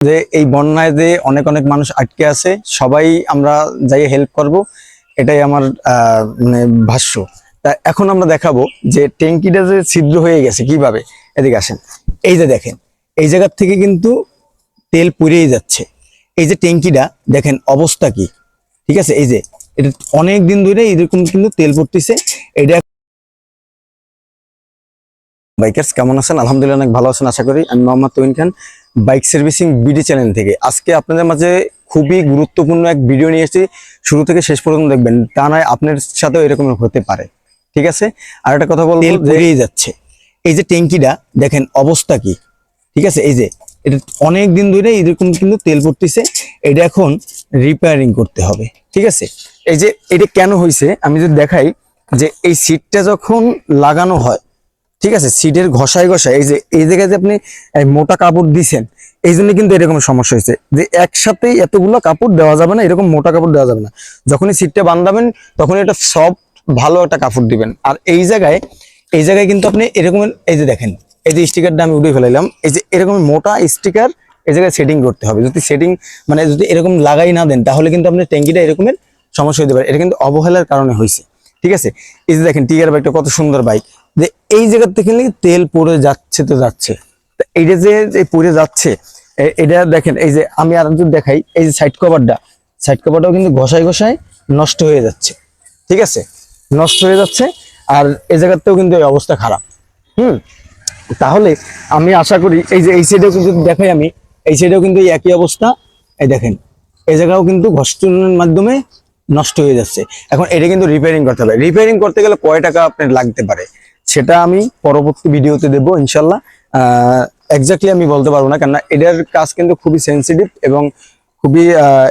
যে এই বন্যায় যে অনেক অনেক মানুষ আটকে আছে, সবাই আমরা যাই হেল্প করব, এটাই আমার মানে ভাষ্য। তা এখন আমরা দেখাবো যে ট্যাঙ্কিটা যে ছিদ্র হয়ে গেছে কীভাবে। এদিকে আসেন। এই যে দেখেন, এই জায়গার থেকে কিন্তু তেল পুড়েই যাচ্ছে। এই যে ট্যাঙ্কিটা, দেখেন অবস্থা কি। ঠিক আছে, এই যে, এটা অনেক দিন ধরে এরকম কিন্তু তেল পড়তেছে। এটা বাইকার্স কেমন আছেন? আলহামদুলিল্লাহ অনেক ভালো আছেন, আশা করি। আমি Mohammad তৈন Khan bike servicing BD channel থেকে। আজকে আপনাদের মাঝে খুবই গুরুত্বপূর্ণ এক ভিডিও নিয়ে এসেছি। শুরু থেকে শেষ পর্যন্ত দেখবেন তা নয় আপনার সাথেও এরকম হতে পারে। ঠিক আছে? আর একটা কথা বলব পুড়েই যাচ্ছে। এই যে ট্যাঙ্কিটা দেখেন অবস্থা কি? ঠিক আছে? এই যে এটা অনেক দিন ধরে এরকম কিন্তু তেল পড়তেছে। এটা এখন রিপেয়ারিং করতে হবে। ঠিক আছে? এই যে এটা কেন হয়েছে আমি যদি দেখাই যে এই সিটটা যখন লাগানো হয় ঠিক আছে? সিটের ঘষায় ঘষায় এই যে, এই জায়গায় যে আপনি মোটা কাপড় দিছেন, এই জন্য কিন্তু এরকম সমস্যা হয়েছে। যে একসাথেই এতগুলো কাপড় দেওয়া যাবে না, এরকম মোটা কাপড় দেওয়া যাবে না। যখনই সিটটা বান্ধাবেন তখন এটা সব ভালো একটা কাপড় দিবেন। আর এই জায়গায় এই জায়গায় কিন্তু আপনি এরকম, এই যে দেখেন, এই যে স্টিকারটা আমি উঠে ফেলাইলাম, এই যে এরকম মোটা স্টিকার এই জায়গায় সেটিং করতে হবে। যদি সেটিং মানে যদি এরকম লাগাই না দেন, তাহলে কিন্তু আপনার ট্যাঙ্কিটা এরকমের সমস্যা হতে পারে। এটা কিন্তু অবহেলার কারণে হয়েছে ঠিক আছে? এই যে দেখেন টিগার বাইকটা কত সুন্দর বাইক। যে এই জায়গার থেকে তেল পড়ে যাচ্ছে তো যাচ্ছে। তা এইটা যে পড়ে যাচ্ছে এটা দেখেন, এই যে আমি আর দেখাই, এই যে সাইড কভারটা সাইড কভারটাও কিন্তু ঘষায় ঘষায় নষ্ট হয়ে যাচ্ছে, ঠিক আছে? নষ্ট হয়ে যাচ্ছে, আর এই জায়গাতেও কিন্তু এই অবস্থা খারাপ। হুম? তাহলে আমি আশা করি এই যে এই সাইডেও কিন্তু দেখাই আমি, এই সাইডেও কিন্তু একই অবস্থা। এই দেখেন, এই জায়গাও কিন্তু ঘষ্টনের মাধ্যমে নষ্ট হয়ে যাচ্ছে। এখন এটা কিন্তু রিপেয়ারিং করতে হবে। রিপেয়ারিং করতে গেলে কয় টাকা আপনার লাগতে পারে? সেটা আমি পরবর্তী ভিডিওতে দেবো, ইনশাল্লাহ। এক্স্যাক্টলি আমি বলতে পারব না, কেননা এটার কাজ কিন্তু খুবই সেন্সিটিভ এবং খুবই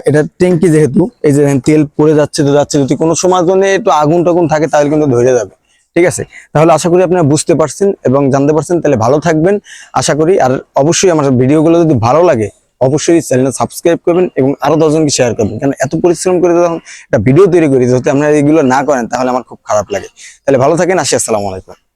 এটা ট্যাঙ্কি যেহেতু, এই যে তেল পড়ে যাচ্ছে তো যাচ্ছে, যদি কোনো সময় জন্য একটু আগুন টাগুন থাকে তাহলে কিন্তু ধরে যাবে, ঠিক আছে? তাহলে আশা করি আপনারা বুঝতে পারছেন এবং জানতে পারছেন, তাহলে ভালো থাকবেন। আশা করি, আর অবশ্যই আমার ভিডিওগুলো যদি ভালো লাগে, অবশ্যই চ্যানেলটা সাবস্ক্রাইব করবেন এবং আরও দশজনকে শেয়ার করবেন কারণ এত পরিশ্রম করে যখন একটা ভিডিও তৈরি করি, যদি আপনারা এগুলো না করেন, তাহলে আমার খুব খারাপ লাগে। তাহলে ভালো থাকেন, আসি, আসসালামু আলাইকুম।